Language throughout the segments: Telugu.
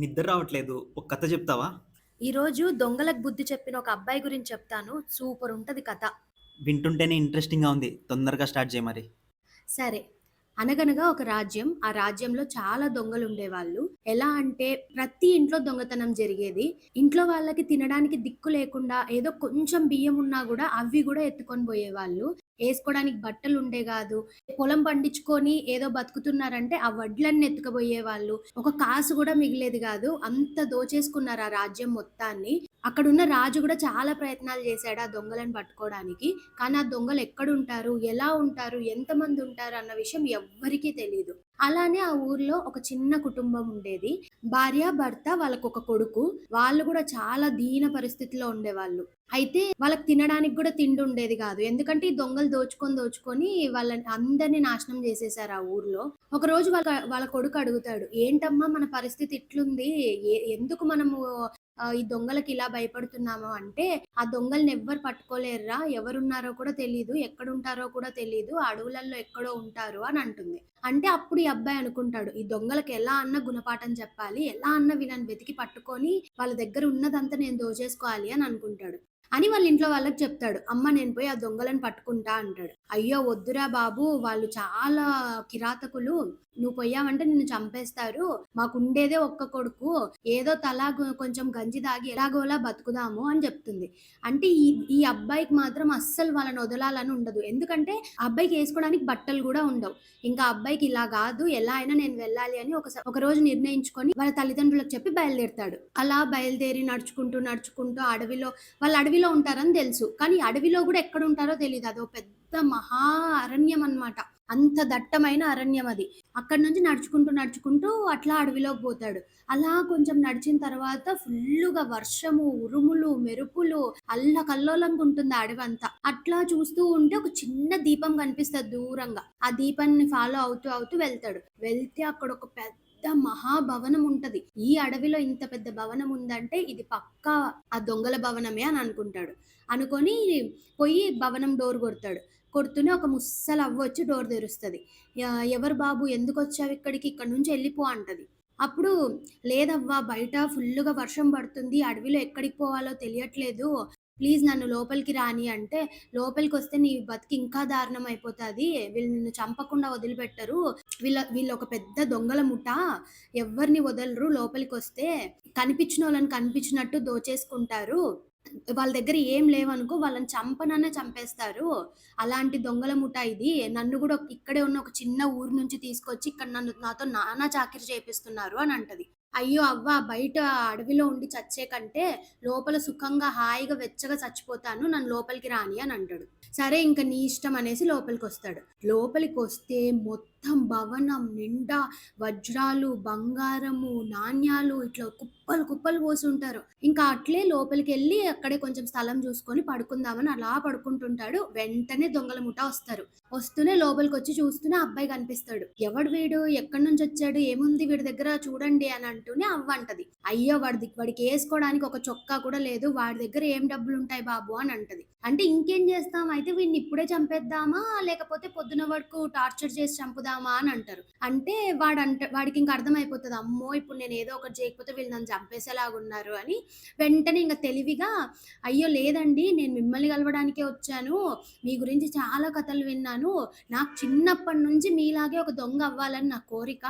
నిద్ర రావట్లేదు. ఒక కథ చెప్తావా? ఈరోజు దొంగలకు బుద్ధి చెప్పిన ఒక అబ్బాయి గురించి చెప్తాను. సూపర్ ఉంటది కథ. వింటుంటేనే ఇంట్రెస్టింగ్‌గా ఉంది. తొందరగా స్టార్ట్ చేయి మరి. సరే. అనగనగా ఒక రాజ్యం. ఆ రాజ్యంలో చాలా దొంగలుండేవాళ్ళు. ఎలా అంటే ప్రతి ఇంట్లో దొంగతనం జరిగేది. ఇంట్లో వాళ్ళకి తినడానికి దిక్కు లేకుండా ఏదో కొంచెం బియ్యం ఉన్నా గూడా అవి గూడా ఎత్తుకొని వేసుకోవడానికి బట్టలు ఉండే కాదు పొలం పండించుకొని ఏదో బతుకుతున్నారంటే ఆ వడ్లన్నీ ఎత్తుకుబోయేవాళ్ళు. ఒక కాసు కూడా మిగిలేదు కాదు అంత దోచేసుకున్నారు ఆ రాజ్యం మొత్తాన్ని. అక్కడున్న రాజు కూడా చాలా ప్రయత్నాలు చేశాడు ఆ దొంగలను పట్టుకోడానికి. కానీ ఆ దొంగలు ఎక్కడుంటారు? ఎలా ఉంటారు? ఎంతమంది ఉంటారు? అన్న విషయం ఎవ్వరికీ తెలియదు అలానే ఆ ఊర్లో ఒక చిన్న కుటుంబం ఉండేది. భార్య, భర్త వాళ్ళకు ఒక కొడుకు. వాళ్ళు కూడా చాలా దీన పరిస్థితిలో ఉండేవాళ్ళు. అయితే వాళ్ళకి తినడానికి కూడా తిండి ఉండేది కాదు ఎందుకంటే ఈ దొంగలు దోచుకొని, దోచుకొని వాళ్ళని అందరిని నాశనం చేసేసారు ఆ ఊర్లో. ఒక రోజు వాళ్ళ వాళ్ళ కొడుకు అడుగుతాడు. "ఏంటమ్మా మన పరిస్థితి ఇట్లుంది. ఎందుకు మనము ఈ దొంగలకి ఇలా భయపడుతున్నాము" అంటే, "ఆ దొంగల్ని ఎవ్వరు పట్టుకోలేరురా. ఎవరున్నారో కూడా తెలియదు ఎక్కడుంటారో కూడా తెలియదు అడవులలో ఎక్కడో ఉంటారు" అని అంటుంది. అంటే అప్పుడు ఈ అబ్బాయి అనుకుంటాడు. ఈ దొంగలకి ఎలా అన్న గుణపాఠం చెప్పాలి. ఎలా అన్న వీళ్ళని వెతికి పట్టుకొని వాళ్ళ దగ్గర ఉన్నదంతా నేను దోచేసుకోవాలి అని అనుకుంటాడు. అని వాళ్ళ ఇంట్లో వాళ్ళకి చెప్తాడు. "అమ్మ నేను పోయి ఆ దొంగలను పట్టుకుంటా" అంటాడు. "అయ్యో! వద్దురా బాబు వాళ్ళు చాలా కిరాతకులు. నువ్వు పోయావంటే నిన్ను చంపేస్తారు. మాకుండేదే ఒక్క కొడుకు. ఏదో తలా కొంచెం గంజి తాగి ఎలాగోలా బతుకుదాము" అని చెప్తుంది. అంటే ఈ ఈ అబ్బాయికి మాత్రం అస్సలు వాళ్ళని వదలాలని ఉండదు. ఎందుకంటే అబ్బాయికి వేసుకోవడానికి బట్టలు కూడా ఉండవు. ఇంకా అబ్బాయికి ఇలా కాదు ఎలా అయినా నేను వెళ్ళాలి అని ఒకసారి ఒక రోజు నిర్ణయించుకొని వాళ్ళ తల్లిదండ్రులకు చెప్పి బయలుదేరుతాడు. అలా బయలుదేరి నడుచుకుంటూ, నడుచుకుంటూ అడవిలో వాళ్ళు అడవిలో ఉంటారని తెలుసు. కానీ అడవిలో కూడా ఎక్కడ ఉంటారో తెలియదు అది అదో పెద్ద మహా అరణ్యం అన్నమాట. అంత దట్టమైన అరణ్యం అది. అక్కడి నుంచి నడుచుకుంటూ, నడుచుకుంటూ అట్లా అడవిలోకి పోతాడు. అలా కొంచెం నడిచిన తర్వాత ఫుల్లుగా వర్షము, ఉరుములు, మెరుపులు అల్లకల్లోలంగా ఉంటుంది ఆ అంతా అట్లా చూస్తూ ఉంటే ఒక చిన్న దీపం కనిపిస్తుంది దూరంగా. ఆ దీపాన్ని ఫాలో అవుతూ, అవుతూ వెళ్తాడు. వెళ్తే అక్కడ ఒక పెద్ద మహాభవనం ఉంటది. ఈ అడవిలో ఇంత పెద్ద భవనం ఉందంటే ఇది పక్కా ఆ దొంగల భవనమే అని అనుకుంటాడు. అనుకొని పోయి భవనం డోర్ కొడతాడు. కొడుతూనే ఒక ముస్సలు వచ్చి డోర్ తెరుస్తుంది ఎవరు బాబు ఎందుకు వచ్చావు ఇక్కడికి? ఇక్కడి నుంచి వెళ్ళిపో అంటది. అప్పుడు లేదవ్వా బయట ఫుల్గా వర్షం పడుతుంది. అడవిలో ఎక్కడికి పోవాలో తెలియట్లేదు. ప్లీజ్ నన్ను లోపలికి రాని" అంటే, లోపలికి వస్తే నీ బతికి ఇంకా దారుణం అయిపోతుంది వీళ్ళు నిన్ను చంపకుండా వదిలిపెట్టరు. వీళ్ళ వీళ్ళొక పెద్ద దొంగల ముఠ. ఎవ్వరిని వదలరు లోపలికి వస్తే కనిపించిన వాళ్ళని కనిపించినట్టు దోచేసుకుంటారు. వాళ్ళ దగ్గర ఏం లేవనుకో వాళ్ళని చంపనన్నా చంపేస్తారు. అలాంటి దొంగల ముఠ ఇది. నన్ను కూడా ఇక్కడే ఉన్న ఒక చిన్న ఊరు నుంచి తీసుకొచ్చి ఇక్కడ నన్ను నాతో నానా చాకిరీ చేపిస్తున్నారు" అని అంటది. "అయ్యో! అవ్వ బయట అడవిలో ఉండి చచ్చే కంటే లోపల సుఖంగా హాయిగా వెచ్చగా చచ్చిపోతాను. నన్ను లోపలికి రాని" అని అంటాడు. సరే ఇంకా నీ ఇష్టం అనేసి లోపలికి వస్తాడు లోపలికొస్తే మొత్తం భవనం నిండా వజ్రాలు, బంగారము, నాణ్యాలు ఇట్లా కుప్పలు, కుప్పలు పోసి ఉంటారు ఇంకా అట్లే లోపలికి వెళ్ళి అక్కడే కొంచెం స్థలం చూసుకొని పడుకుందామని అలా పడుకుంటుంటాడు. వెంటనే దొంగల ముఠా వస్తారు. వస్తూనే లోపలికొచ్చి చూస్తూనే అబ్బాయి కనిపిస్తాడు. "ఎవడు వీడు? ఎక్కడి నుంచి వచ్చాడు ఏముంది వీడి దగ్గర చూడండి" అని అంటూనే అవ్వంటది "అయ్యో! వాడి వాడికి వేసుకోవడానికి ఒక చొక్కా కూడా లేదు. వాడి దగ్గర ఏం డబ్బులు ఉంటాయి బాబు" అని అంటది. అంటే ఇంకేం చేస్తాం? అయితే వీడిని ఇప్పుడే చంపేద్దామా? లేకపోతే పొద్దున వరకు టార్చర్ చేసి చంపుదామా అని అంటారు. అంటే వాడంట ఇంకా అర్థమైపోతుంది అమ్మో! ఇప్పుడు నేను ఏదో ఒకటి చేయకపోతే వీళ్ళు నన్ను చంపేసేలాగున్నారు అని వెంటనే ఇంకా తెలివిగా "అయ్యో! లేదండి నేను మిమ్మల్ని కలవడానికే వచ్చాను. మీ గురించి చాలా కథలు విన్నాను. నాకు చిన్నప్పటి నుంచి మీలాగే ఒక దొంగ అవ్వాలని నా కోరిక.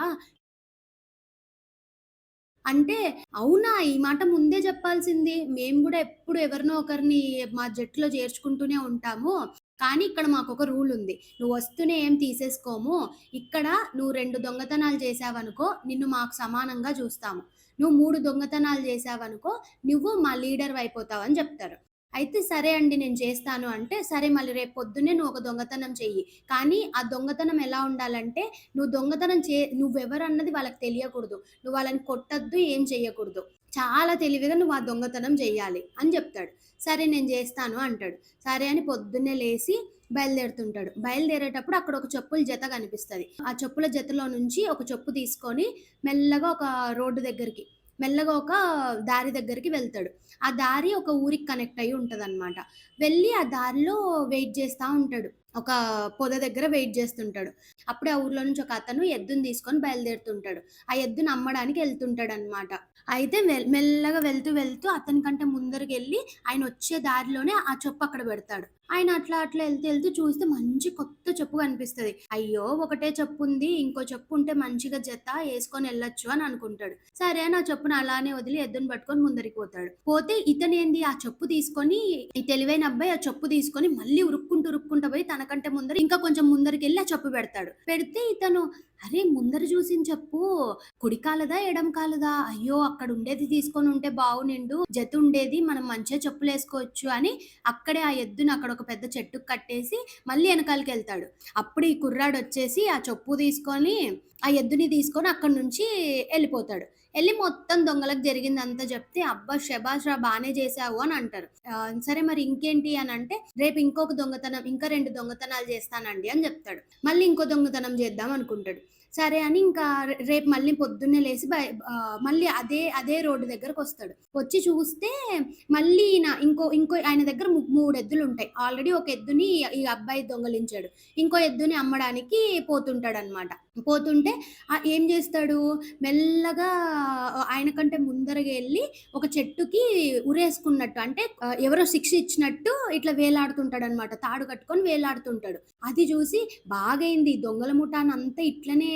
అంటే, "అవునా! ఈ మాట ముందే చెప్పాల్సింది. మేము కూడా ఎప్పుడు ఎవరినో ఒకరిని మా జట్టులో చేర్చుకుంటూనే ఉంటాము. కానీ ఇక్కడ మాకు ఒక రూల్ ఉంది. నువ్వు వస్తూనే ఏం తీసేసుకోము. ఇక్కడ నువ్వు రెండు దొంగతనాలు చేశావనుకో నిన్ను మాకు సమానంగా చూస్తాము. నువ్వు మూడు దొంగతనాలు చేసావనుకో నువ్వు మా లీడర్ అయిపోతావు" అని చెప్తారు. అయితే "సరే అండి నేను చేస్తాను" అంటే, "సరే మళ్ళీ రేపు పొద్దున్నే నువ్వు ఒక దొంగతనం చెయ్యి. కానీ ఆ దొంగతనం ఎలా ఉండాలంటే నువ్వు దొంగతనం చే నువ్వెవరన్నది వాళ్ళకి తెలియకూడదు. నువ్వు వాళ్ళని కొట్టద్దు ఏం చెయ్యకూడదు. చాలా తెలివిగా నువ్వు ఆ దొంగతనం చెయ్యాలి" అని చెప్తాడు. "సరే నేను చేస్తాను" అంటాడు. సరే అని పొద్దున్నే లేసి బయలుదేరుతుంటాడు. బయలుదేరేటప్పుడు అక్కడ ఒక చెప్పుల జత కనిపిస్తుంది ఆ చెప్పుల జతలో నుంచి ఒక చెప్పు తీసుకొని మెల్లగా ఒక రోడ్డు దగ్గరికి మెల్లగా ఒక దారి దగ్గరికి వెళ్తాడు. ఆ దారి ఒక ఊరికి కనెక్ట్ అయ్యి ఉంటదనమాట. వెళ్ళి ఆ దారిలో వెయిట్ చేస్తూ ఉంటాడు. ఒక పొద దగ్గర వెయిట్ చేస్తుంటాడు. అప్పుడే ఆ ఊర్లో నుంచి ఒక అతను ఎద్దుని తీసుకొని బయలుదేరుతుంటాడు. ఆ ఎద్దుని అమ్మడానికి ఎళ్తుంటాడనమాట. అయితే మెల్లగా వెళ్తూ వెళ్తూ అతనికంటే ముందరకెళ్ళి ఆయన వచ్చే దారిలోనే ఆ చొప్ప అక్కడ పెడతాడు. ఆయన అట్లా అట్లా వెళ్తూ వెళ్తే చూస్తే మంచి కొత్త చెప్పు కనిపిస్తది. అయ్యో! ఒకటే చెప్పు ఉంది ఇంకో చెప్పు ఉంటే మంచిగా జత వేసుకొని వెళ్ళొచ్చు అని అనుకుంటాడు. సరే నా చెప్పును అలానే వదిలి ఎద్దుని పట్టుకొని ముందరికి పోతాడు. పోతే ఇతనేంది ఆ చెప్పు తీసుకొని ఈ తెలివైన అబ్బాయి ఆ చెప్పు తీసుకొని మళ్ళీ ఉరుక్కుంటూ ఉరుక్కుంటూ పోయి తనకంటే ముందర ఇంకా కొంచెం ముందరికెళ్ళి ఆ చెప్పు పెడతాడు. పెడితే ఇతను అరే! ముందర చూసిన చెప్పు కుడి కాలదా? ఎడం కాలదా? అయ్యో! అక్కడ ఉండేది తీసుకొని ఉంటే బావునిండు. జత ఉండేది. మనం మంచిగా చెప్పులేసుకోవచ్చు అని అక్కడే ఆ ఎద్దుని అక్కడ ఒక పెద్ద చెట్టుకు కట్టేసి మళ్ళీ ఎనకాలకెళ్తాడు. అప్పుడు ఈ కుర్రాడు వచ్చేసి ఆ చెప్పు తీసుకొని ఆ ఎద్దుని తీసుకొని అక్కడి నుంచి వెళ్ళిపోతాడు వెళ్ళి మొత్తం దొంగలకు జరిగిందంతా చెప్తే, "అబ్బా! శభాష్‌రా బానే చేసావు అని అంటారు. సరే మరి ఇంకేంటి అని అంటే "రేపు ఇంకొక దొంగతనం ఇంకా రెండు దొంగతనాలు చేస్తానండి" అని చెప్తాడు. మళ్ళీ ఇంకో దొంగతనం చేద్దాం అనుకుంటాడు. సరే అని ఇంకా రేపు మళ్ళీ పొద్దున్నే లేచి మళ్ళీ అదే అదే రోడ్డు దగ్గరకు వస్తాడు వచ్చి చూస్తే మళ్ళీ ఈయన ఇంకో ఇంకో ఆయన దగ్గర మూడు ఎద్దులు ఉంటాయి ఆల్రెడీ ఒక ఎద్దుని ఈ అబ్బాయి దొంగలించాడు. ఇంకో ఎద్దుని అమ్మడానికి పోతుంటాడనమాట. పోతుంటే ఏం చేస్తాడు మెల్లగా ఆయన కంటే ముందరగా వెళ్ళి ఒక చెట్టుకి ఉరేసుకున్నట్టు అంటే ఎవరో శిక్ష ఇచ్చినట్టు ఇట్లా వేలాడుతుంటాడనమాట. తాడు కట్టుకొని వేలాడుతుంటాడు. అది చూసి బాగైంది దొంగల ముఠానంతా ఇట్లనే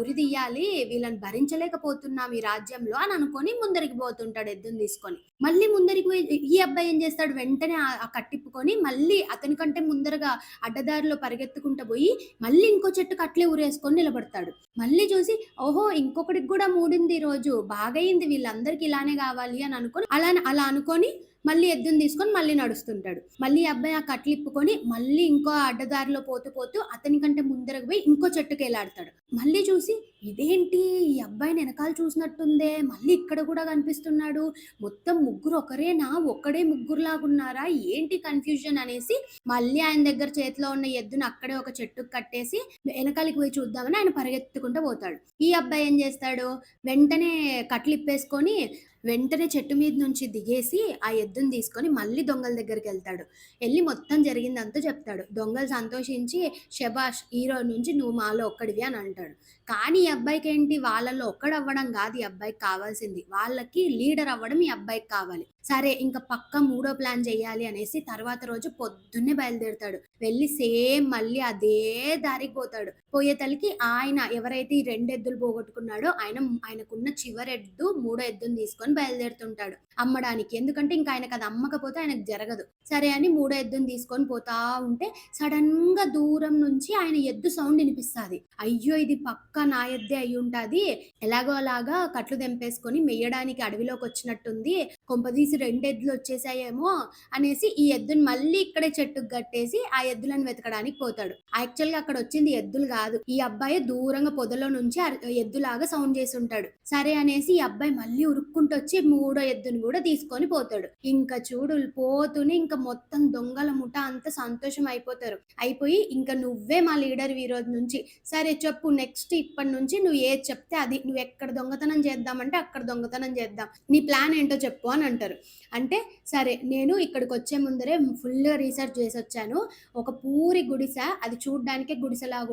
ఉరిదీయాలి. వీళ్ళని భరించలేకపోతున్నాం ఈ రాజ్యంలో అని అనుకొని ముందరికి పోతుంటాడు ఎద్దుని తీసుకొని. మళ్ళీ ముందరికి పోయి ఈ అబ్బాయి ఏం చేస్తాడు వెంటనే ఆ కట్టిప్పుకొని మళ్ళీ అతని కంటే ముందరగా అడ్డదారిలో పరిగెత్తుకుంటా పోయి మళ్ళీ ఇంకో చెట్టుకి అట్లే ఉరేసుకొని నిలబడతాడు. మళ్ళీ చూసి ఓహో! ఇంకొకడికి కూడా మూడింది రోజు బాగయింది వీళ్ళందరికి ఇలానే కావాలి అని అనుకొని అలానే అలా అనుకొని మళ్ళీ ఎద్దుని తీసుకొని మళ్ళీ నడుస్తుంటాడు. మళ్ళీ ఈ అబ్బాయి ఆ కట్లిప్పుకొని మళ్ళీ ఇంకో అడ్డదారిలో పోతూ పోతూ అతని కంటే ముందరకు పోయి ఇంకో చెట్టుకెళ్ళాడతాడు. మళ్ళీ చూసి ఇదేంటి ఈ అబ్బాయిని వెనకాల చూసినట్టుందే. మళ్ళీ ఇక్కడ కూడా కనిపిస్తున్నాడు. మొత్తం ముగ్గురు ఒకరేనా? ఒక్కడే ముగ్గురులాగున్నారా? ఏంటి కన్‌ఫ్యూజన్ అనేసి మళ్ళీ ఆయన దగ్గర చేతిలో ఉన్న ఎద్దుని అక్కడే ఒక చెట్టుకి కట్టేసి వెనకాలకి పోయి చూద్దామని ఆయన పరిగెత్తుకుంటూ పోతాడు. ఈ అబ్బాయి ఏం చేస్తాడు వెంటనే కట్లిప్పేసుకొని వెంటనే చెట్టు మీద నుంచి దిగేసి ఆ ఎద్దుని తీసుకొని మళ్ళీ దొంగల దగ్గరికి వెళ్తాడు వెళ్ళి మొత్తం జరిగిందంతా చెప్తాడు. దొంగలు సంతోషించి శభాష్! హీరో నుంచి నువ్వు మాలో ఒక్కడివి అని అంటాడు. కానీ ఈ అబ్బాయికి ఏంటి వాళ్ళలో ఒక్కడవ్వడం కాదు ఈ అబ్బాయికి కావాల్సింది. వాళ్ళకి లీడర్ అవ్వడం ఈ అబ్బాయికి కావాలి. సరే ఇంకా పక్క మూడో ప్లాన్ చేయాలి అనేసి తర్వాత రోజు పొద్దున్నే బయలుదేరుతాడు. వెళ్ళి సేమ్ మళ్ళీ అదే దారికి పోతాడు. పోయేతలకి ఆయన ఎవరైతే ఈ రెండు ఎద్దులు పోగొట్టుకున్నాడో ఆయన ఆయనకున్న చివరెద్దు మూడో ఎద్దుని తీసుకొని బయలుదేరుతుంటాడు అమ్మడానికి. ఎందుకంటే ఇంకా ఆయనకు అది అమ్మకపోతే ఆయనకు జరగదు. సరే అని మూడో ఎద్దుని తీసుకొని పోతా ఉంటే సడన్గా దూరం నుంచి ఆయన ఎద్దు సౌండ్ వినిపిస్తుంది అయ్యో! ఇది పక్క నా ఎద్దే అయ్యుంటాది. ఎలాగో అలాగా కట్లు తెంపేసుకొని మెయ్యడానికి అడవిలోకొచ్చినట్టుంది. కొంపదీసి రెండు ఎద్దులు వచ్చేసాయేమో అనేసి ఈ ఎద్దుని మళ్ళీ ఇక్కడే చెట్టుకు కట్టేసి ఆ ఎద్దులను వెతకడానికి పోతాడు. ఆక్చువల్గా అక్కడ వచ్చింది ఎద్దులు కాదు ఈ అబ్బాయి దూరంగా పొదలో నుంచి ఎద్దులాగా సౌండ్ చేసి ఉంటాడు సరే అనేసి ఈ అబ్బాయి మళ్ళీ ఉరుక్కుంటూ వచ్చి మూడో ఎద్దుని కూడా తీసుకొని పోతాడు. ఇంకా చూడు పోతూనే ఇంకా మొత్తం దొంగల ముఠా అంతా సంతోషం అయిపోతారు. అయిపోయి ఇంకా నువ్వే మా లీడర్ ఈరోజు నుంచి. సరే చెప్పు నెక్స్ట్ ఇప్పటి నుంచి నువ్వు ఏది చెప్తే అది. నువ్వు ఎక్కడ దొంగతనం చేద్దామంటే అక్కడ దొంగతనం చేద్దాం. నీ ప్లాన్ ఏంటో చెప్పు అని అంటారు. అంటే సరే నేను ఇక్కడికి వచ్చే ముందరే ఫుల్‌గా రీసెర్చ్ చేసి వచ్చాను ఒక పూరి గుడిసె అది చూడ్డానికే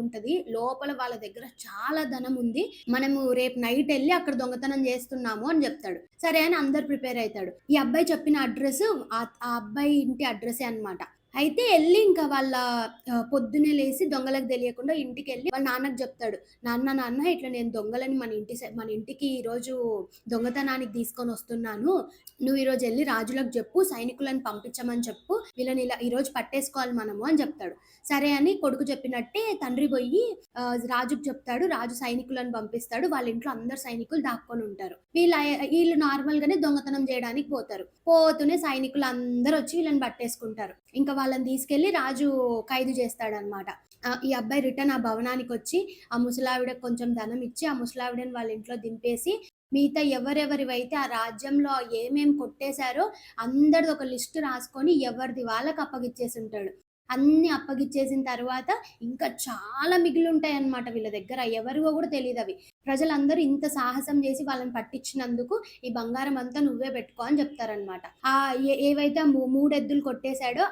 ఉంటుంది లోపల వాళ్ళ దగ్గర చాలా ధనం ఉంది మనము రేపు నైట్ వెళ్ళి అక్కడ దొంగతనం చేస్తున్నాము అని చెప్తాడు. సరే అని అందరు ప్రిపేర్ అవుతాడు ఈ అబ్బాయి చెప్పిన అడ్రస్ ఆ అబ్బాయి ఇంటి అడ్రసే అన్నమాట. అయితే ఎళ్ళి ఇంకా వాళ్ళ పొద్దునే పొద్దున్నే లేసి దొంగలకు తెలియకుండా ఇంటికెళ్ళి వాళ్ళ నాన్నకి చెప్తాడు. నాన్న నాన్న ఇట్లా నేను దొంగలని మన ఇంటి మన ఇంటికి ఈరోజు దొంగతనానికి తీసుకొని వస్తున్నాను నువ్వు ఈరోజు వెళ్ళి రాజులకు చెప్పు సైనికులను పంపించమని చెప్పు. వీళ్ళని ఇలా ఈరోజు పట్టేసుకోవాలి మనము అని చెప్తాడు. సరే అని కొడుకు చెప్పినట్టే తండ్రి పోయి రాజుకు రాజుకి చెప్తాడు. రాజు సైనికులను పంపిస్తాడు. వాళ్ళ ఇంట్లో అందరు సైనికులు దాక్కొని ఉంటారు. వీళ్ళ వీళ్ళు నార్మల్‌గానే దొంగతనం చేయడానికి పోతారు. పోతూనే సైనికులు అందరూ వచ్చి వీళ్ళని పట్టేసుకుంటారు. ఇంకా వాళ్ళని తీసుకెళ్ళి రాజు ఖైదు చేస్తాడనమాట. ఈ అబ్బాయి రిటర్న్ ఆ భవనానికి వచ్చి ఆ ముసలావిడ కొంచెం ధనం ఇచ్చి ఆ ముసలావిడని వాళ్ళ ఇంట్లో దింపేసి మిగతా ఎవరెవరివైతే ఆ రాజ్యంలో ఏమేం కొట్టేశారో అందరిది ఒక లిస్ట్ రాసుకొని ఎవరిది వాళ్ళకి అప్పగిచ్చేసి ఉంటాడు. అన్నీ అప్పగిచ్చేసిన తర్వాత ఇంకా చాలా మిగిలి ఉంటాయి అన్నమాట వీళ్ళ దగ్గర. ఎవరివో తెలియదు అవి ప్రజలందరూ ఇంత సాహసం చేసి వాళ్ళని పట్టించినందుకు ఈ బంగారం అంతా నువ్వే పెట్టుకో అని చెప్తారనమాట ఆ ఏవైతే మూడెద్దులు కొట్టేసాడో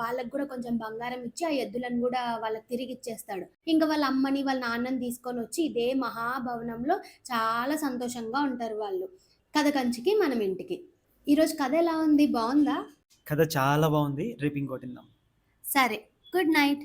వాళ్ళకి కూడా కొంచెం బంగారం ఇచ్చి, ఆ ఎద్దులను కూడా వాళ్ళకి తిరిగిచ్చేస్తాడు. ఇంకా వాళ్ళ అమ్మని, వాళ్ళ నాన్నని తీసుకొని వచ్చి ఇదే మహాభవనంలో చాలా సంతోషంగా ఉంటారు వాళ్ళు. కథ కంచికి మనం ఇంటికి. ఈరోజు కథ ఎలా ఉంది? బాగుందా కథ చాలా బాగుంది రేపు ఇంకోటి సరే. Good night.